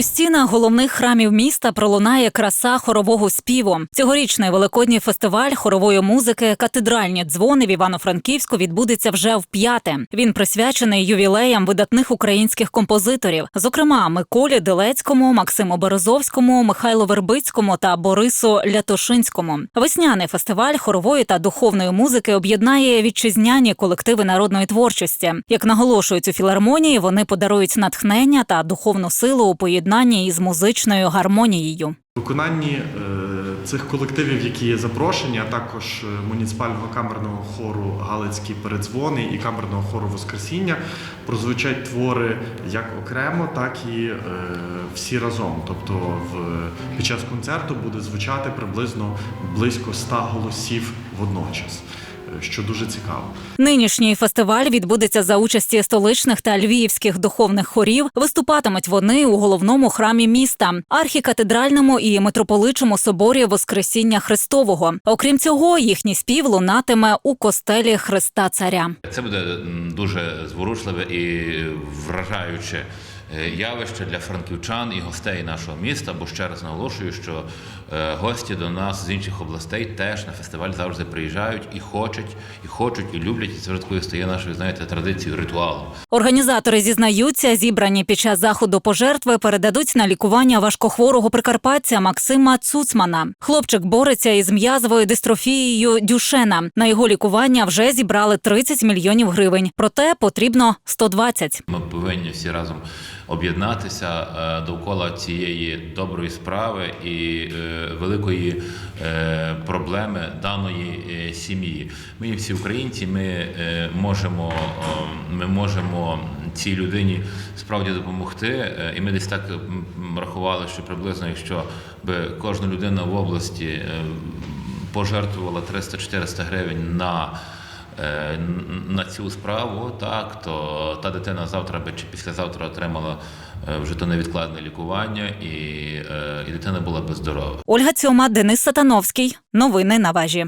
У стінах головних храмів міста пролунає краса хорового співу. Цьогорічний великодній фестиваль хорової музики Катедральні дзвони в Івано-Франківську відбудеться вже вп'яте. Він присвячений ювілеям видатних українських композиторів, зокрема Миколі Делецькому, Максиму Березовському, Михайлу Вербицькому та Борису Лятошинському. Весняний фестиваль хорової та духовної музики об'єднає вітчизняні колективи народної творчості. Як наголошують у філармонії, вони подарують натхнення та духовну силу у поєднанні із музичною гармонією. Виконанні е, цих колективів, які є запрошені, а також е, муніципального камерного хору Галицькі передзвони і камерного хору Воскресіння прозвучать твори як окремо, так і е, всі разом. Тобто в, під час концерту буде звучати приблизно близько 100 голосів водночас, що дуже цікаво. Нинішній фестиваль відбудеться за участі столичних та львівських духовних хорів. Виступатимуть вони у головному храмі міста, архікатедральному і митрополичому соборі Воскресіння Христового. Окрім цього, їхній спів лунатиме у костелі Христа Царя. Це буде дуже зворушливе і вражаюче явище для франківчан і гостей нашого міста. Бо ще раз наголошую, що е, гості до нас з інших областей теж на фестиваль завжди приїжджають і хочуть, і хочуть, і люблять. І це вже такою стає нашою, знаєте, традицією, ритуалом. Організатори зізнаються, зібрані під час заходу пожертви передадуть на лікування важкохворого прикарпатця Максима Цуцмана. Хлопчик бореться із м'язовою дистрофією Дюшена. На його лікування вже зібрали 30 мільйонів гривень. Проте потрібно 120. Ми повинні всі разом об'єднатися е, довкола цієї доброї справи і е, великої е, проблеми даної сім'ї. Ми всі українці. Ми можемо, ми можемо цій людині справді допомогти. І ми десь так рахували, що приблизно, якщо би кожна людина в області пожертвувала 300-400 гривень на на цю справу, так то та дитина завтра би чи післязавтра отримала е, вже то невідкладне лікування, і, е, і дитина була би здорова. Ольга Цьома, Денис Сатановський. Новини на важі.